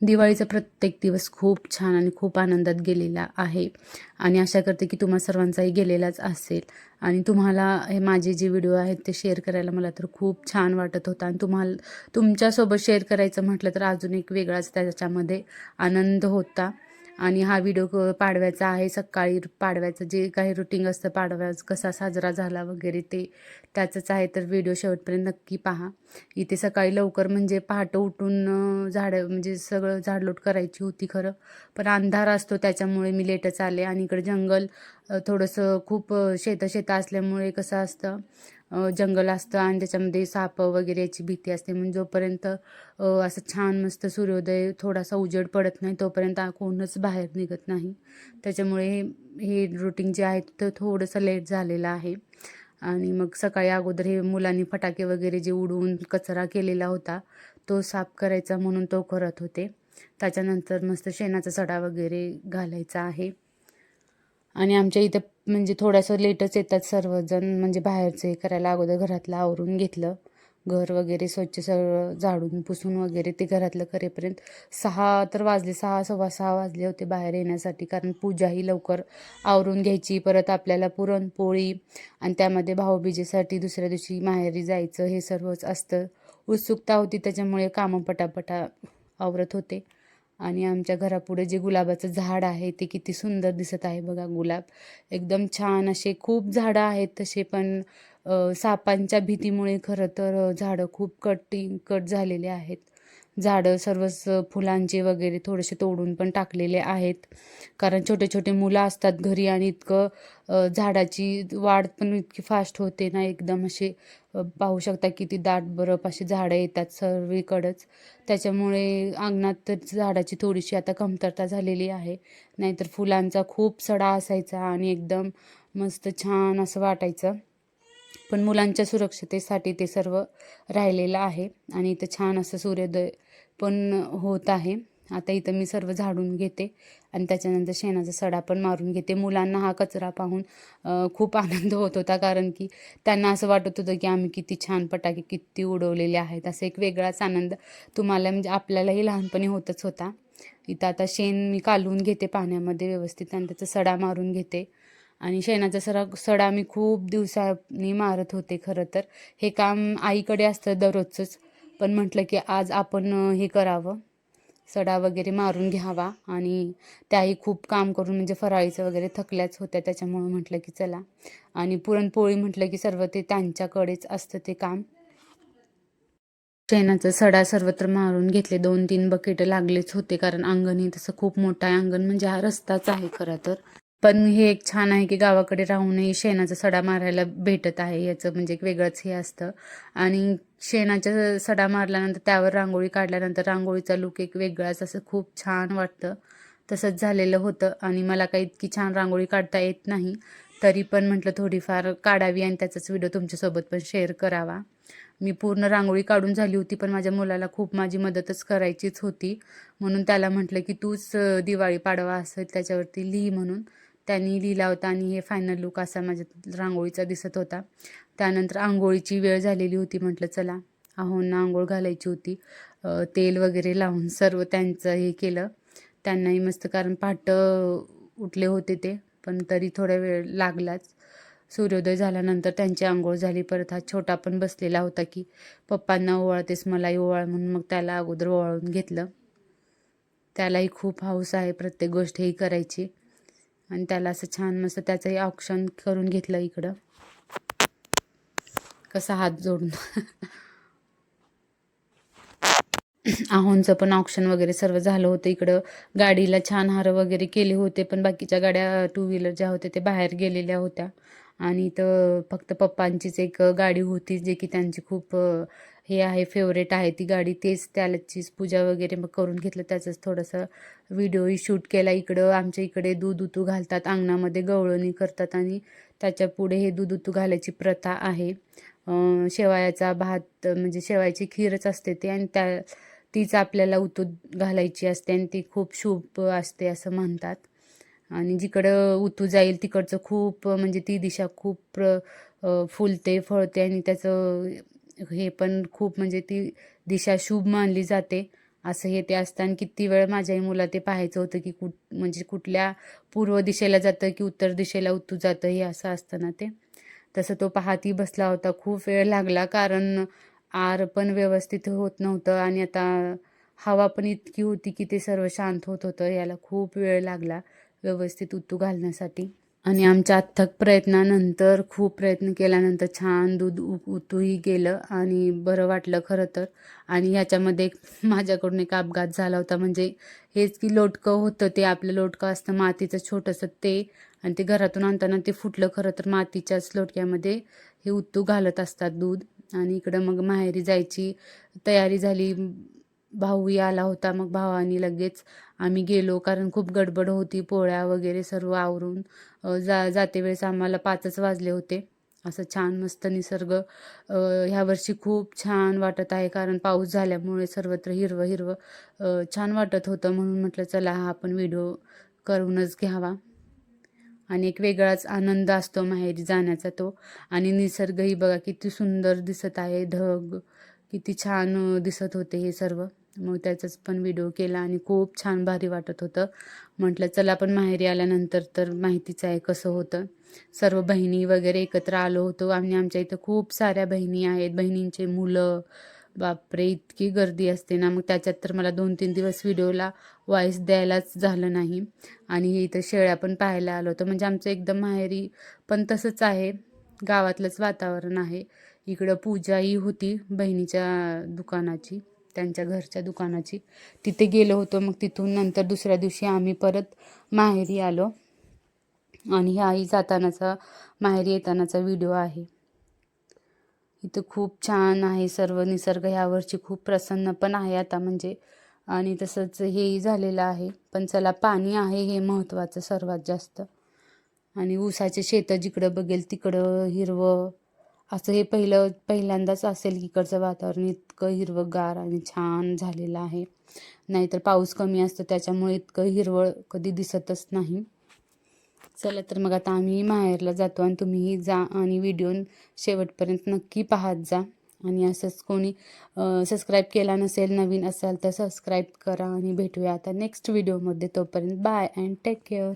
दिवाळीचा प्रत्येक दिवस खूप छान आणि खूप आनंदात गेलेला आहे. आणि आशा करते की तुम्हा सर्वांचाही गेलेलाच असेल. आणि तुम्हाला हे माझे जे व्हिडिओ आहेत ते शेअर करायला मला तर खूप छान वाटत होतं. आणि तुम्हाला तुमच्यासोबत शेअर करायचं म्हटलं तर अजून एक वेगळाच त्याच्यामध्ये आनंद होता. आणि हा व्हिडिओ क- पाडव्याचा आहे. सकाळी पाडव्याचं जे काही रुटीन असतं पाडव्या कसा साजरा झाला वगैरे ते त्याचंच आहे. तर व्हिडिओ शेवटपर्यंत नक्की पहा. इथे सकाळी लवकर म्हणजे पहाटं उठून झाडं म्हणजे सगळं झाडलोट करायची होती खरं. पण अंधार असतो त्याच्यामुळे मी लेटच आले आणि इकडे जंगल थोडंसं खूप शेतं शेतं असल्यामुळे कसं असतं जंगल असतं आणि त्याच्यामध्ये साप वगैरे याची भीती असते. म्हणून जोपर्यंत असं छान मस्त सूर्योदय थोडासा उजेड पडत नाही तोपर्यंत कोणच बाहेर निघत नाही. त्याच्यामुळे हे- हे रुटीन जे आहे ते थोडंसं लेट झालेलं आहे. आणि मग सकाळी अगोदर हे मुलांनी फटाके वगैरे जे उडवून कचरा केलेला होता तो साफ करायचा म्हणून तो करत होते. त्याच्यानंतर मस्त शेणाचा सडा वगैरे घालायचा आहे. आणि आमच्या इथं म्हणजे थोडंसं लेटच येतात सर्वजण म्हणजे बाहेरचं हे करायला अगोदर घरातलं आवरून घेतलं. घर वगैरे स्वच्छ सगळं झाडून पुसून वगैरे ते घरातलं करेपर्यंत सहा तर वाजले सहा सव्वा सहा वाजले होते बाहेर येण्यासाठी. कारण पूजाही लवकर आवरून घ्यायची परत आपल्याला पुरणपोळी आणि त्यामध्ये भाऊबीजेसाठी दुसऱ्या दिवशी माहेरी जायचं हे सर्वच असतं. उत्सुकता होती त्याच्यामुळे कामं पटापटा आवरत होते. आणि आमच्या घरापुढे जे गुलाबाचं झाड आहे ते किती सुंदर दिसत आहे बघा गुलाब. एकदम छान असे खूप झाडं आहेत तसे पण सापांच्या भीतीमुळे खरं तर झाडं खूप कटिंग कट झालेले आहेत. झाडं सर्वच फुलांचे वगैरे थोडेसे तोडून पण टाकलेले आहेत. कारण छोटे छोटे मुलं असतात घरी आणि इतकं झाडाची वाढ पण इतकी फास्ट होते ना एकदम असे पाहू शकता किती दाट बरफ अशी झाडं येतात सर्वीकडंच. त्याच्यामुळे अंगणात तर झाडाची थोडीशी आता कमतरता झालेली आहे. नाहीतर फुलांचा खूप सडा असायचा आणि एकदम मस्त छान असं वाटायचं. पण मुलांच्या सुरक्षतेसाठी ते सर्व राहिलेलं आहे. आणि इथं छान असं सूर्योदय पण होत आहे. आता इथं मी सर्व झाडून घेते. आणि त्याच्यानंतर शेणाचा सडा पण मारून घेते. मुलांना हा कचरा पाहून खूप आनंद होत होता. कारण की त्यांना असं वाटत होतं की आम्ही किती छान फटाके किती उडवलेले आहेत. असं एक वेगळाच आनंद तुम्हाला म्हणजे आपल्यालाही लहानपणी होतच होता. इथं आता शेण मी कालवून घेते पाण्यामध्ये व्यवस्थित. आणि त्याचा सडा मारून घेते. आणि शेणाचा सरा सडा मी खूप दिवसांनी मारत होते खरं तर. हे काम आईकडे असतं दररोजचंच. पण म्हटलं की आज आपण हे करावं. सडा वगैरे मारून घ्यावा आणि त्याही खूप काम करून म्हणजे फराळीचं वगैरे थकल्याच होत्या त्याच्यामुळं म्हटलं की चला. आणि पुरणपोळी म्हटलं की सर्व ते त्यांच्याकडेच असतं ते काम. शेणाचा सडा सर्वत्र मारून घेतले. दोन तीन बकेट लागलेच होते कारण अंगण हे तसं खूप मोठं आहे. अंगण म्हणजे हा रस्ताच आहे खरं तर. पण हे एक छान आहे की गावाकडे राहूनही शेणाचा सडा मारायला भेटत आहे याचं म्हणजे एक वेगळंच हे असतं. आणि शेणाचा सडा मारल्यानंतर त्यावर रांगोळी काढल्यानंतर रांगोळीचा लुक एक वेगळाच असं खूप छान वाटतं. तसंच झालेलं होतं आणि मला काही इतकी छान रांगोळी काढता येत नाही तरी पण म्हटलं थोडीफार काढावी आणि त्याचाच व्हिडिओ तुमच्यासोबत पण शेअर करावा. मी पूर्ण रांगोळी काढून झाली होती पण माझ्या मुलाला खूप माझी मदतच करायचीच होती. म्हणून त्याला म्हटलं की तूच दिवाळी पाडवा असेल त्याच्यावरती लिही म्हणून. त्यांनी लिहिला होता आणि हे फायनल लुक असा माझ्या रांगोळीचा दिसत होता. त्यानंतर आंघोळीची वेळ झालेली होती म्हटलं चला आहोंना आंघोळ घालायची होती. तेल वगैरे लावून सर्व त्यांचं हे केलं. त्यांनाही मस्त कारण पाट उठले होते ते पण तरी थोडा वेळ लागलाच. सूर्योदय झाल्यानंतर त्यांची आंघोळ झाली. परत हा छोटा पण बसलेला होता की पप्पांना ओवाळतेस मलाही ओवाळ म्हणून मग त्याला अगोदर ओवाळून घेतलं. त्यालाही खूप हौस आहे प्रत्येक गोष्ट ही करायची. आणि त्याला असं छान मस्त त्याचंही ऑप्शन करून घेतलं इकडं. कसा हात जोडून. आहोंचं पण ऑप्शन वगैरे सर्व झालं होतं इकडं. गाडीला छान हार वगैरे केले होते पण बाकीच्या गाड्या टू व्हीलर ज्या होत्या ते बाहेर गेलेल्या होत्या. आणि तर फक्त पप्पांचीच एक गाडी होती जे की त्यांची खूप हे आहे फेवरेट आहे ती गाडी. तेच त्याचीच पूजा वगैरे मग करून घेतलं. त्याचंच थोडंसं व्हिडिओही शूट केला. इकडं आमच्या इकडे दूध उतू घालतात. अंगणामध्ये गवळणी करतात आणि त्याच्या पुढे हे दूध उतू घालायची प्रथा आहे. शेवयाचा भात म्हणजे शेवयाची खीरच असते ते आणि त्या तीच आपल्याला उतू घालायची असते आणि ती खूप शुभ असते असं म्हणतात. आणि जिकडं उतू जाईल तिकडचं खूप म्हणजे ती दिशा खूप प्र फुलते फळते आणि त्याचं हे पण खूप म्हणजे ती दिशा शुभ मानली जाते. असं हे ते असताना किती वेळ माझ्याही मुला ते पाहायचं होतं की कुठ म्हणजे कुठल्या पूर्व दिशेला जातं की उत्तर दिशेला उत्तू जातं हे असं असताना ते. तसं तो पाहती बसला होता. खूप वेळ लागला कारण आर पण व्यवस्थित होत नव्हतं आणि आता हवा पण इतकी होती की ते सर्व शांत होत होतं. याला खूप वेळ लागला व्यवस्थित उत्तू घालण्यासाठी. आणि आमच्या अथक प्रयत्नानंतर खूप प्रयत्न केल्यानंतर छान दूध उ उतूही गेलं आणि बरं वाटलं खरं तर. आणि ह्याच्यामध्ये एक माझ्याकडून एक अपघात झाला होता. म्हणजे हेच की लोटकं होतं ते आपलं लोटकं असतं मातीचं छोटंसं ते आणि ते घरातून आणताना ते फुटलं खरं तर मातीच्याच लोटक्यामध्ये हे उत्तू घालत असतात दूध. आणि इकडं मग माहेरी जायची तयारी झाली. भाऊही आला होता मग भावानी लगेच आम्ही गेलो कारण खूप गडबड होती पोळ्या वगैरे सर्व आवरून. जा जाते वेळेस आम्हाला पाचच वाजले होते. असं छान मस्त निसर्ग. ह्या वर्षी खूप छान वाटत आहे कारण पाऊस झाल्यामुळे सर्वत्र हिरवं हिरवं छान वाटत होतं. म्हणून म्हटलं चला हा आपण व्हिडिओ करूनच घ्यावा. आणि एक वेगळाच आनंद असतो माहेरी जाण्याचा तो. आणि निसर्गही बघा किती सुंदर दिसत आहे ढग. किती छान दिसत होते हे सर्व. मग त्याचाच पण व्हिडिओ केला आणि खूप छान भारी वाटत होतं. म्हटलं चला आपण माहेरी आल्यानंतर तर माहितीच आहे कसं होतं. सर्व बहिणी वगैरे एकत्र आलो होतो आणि आमच्या इथं खूप साऱ्या बहिणी आहेत. बहिणींचे मुलं बापरे इतकी गर्दी असते ना. मग त्याच्यात तर मला दोन तीन दिवस व्हिडिओला वॉईस द्यायलाच झालं नाही. आणि इथं शेळ्या पण पाहायला आलो होतं. म्हणजे आमचं एकदम माहेरी पण तसंच आहे. गावातलंच वातावरण आहे. इकडं पूजाही होती बहिणीच्या दुकानाची. त्यांच्या घरच्या दुकानाची. तिथे गेलो होतो मग तिथून नंतर दुसऱ्या दिवशी आम्ही परत माहेरी आलो. आणि हाही जातानाचा माहेरी येतानाचा व्हिडिओ आहे. इथं खूप छान आहे सर्व निसर्ग ह्यावरची खूप प्रसन्न पण आहे आता म्हणजे. आणि तसंच हेही झालेलं आहे. पण चला पाणी आहे हे महत्त्वाचं सर्वात जास्त. आणि ऊसाचे शेतं जिकडं बघेल तिकडं हिरवं असं हे पहिलं पहिल्यांदाच असेल इकडचं वातावरण. इतकं हिरवंगार आणि छान झालेलं आहे. नाहीतर पाऊस कमी असतो त्याच्यामुळे इतकं हिरवळ कधी दिसतच नाही. चला तर मग आता आम्ही माहेरला जातो आणि तुम्हीही जा आणि व्हिडिओ शेवटपर्यंत नक्की पाहत जा. आणि असंच कोणी सबस्क्राईब केला नसेल नवीन असाल तर सबस्क्राईब करा आणि भेटूया आता नेक्स्ट व्हिडिओमध्ये तोपर्यंत बाय अँड टेक केअर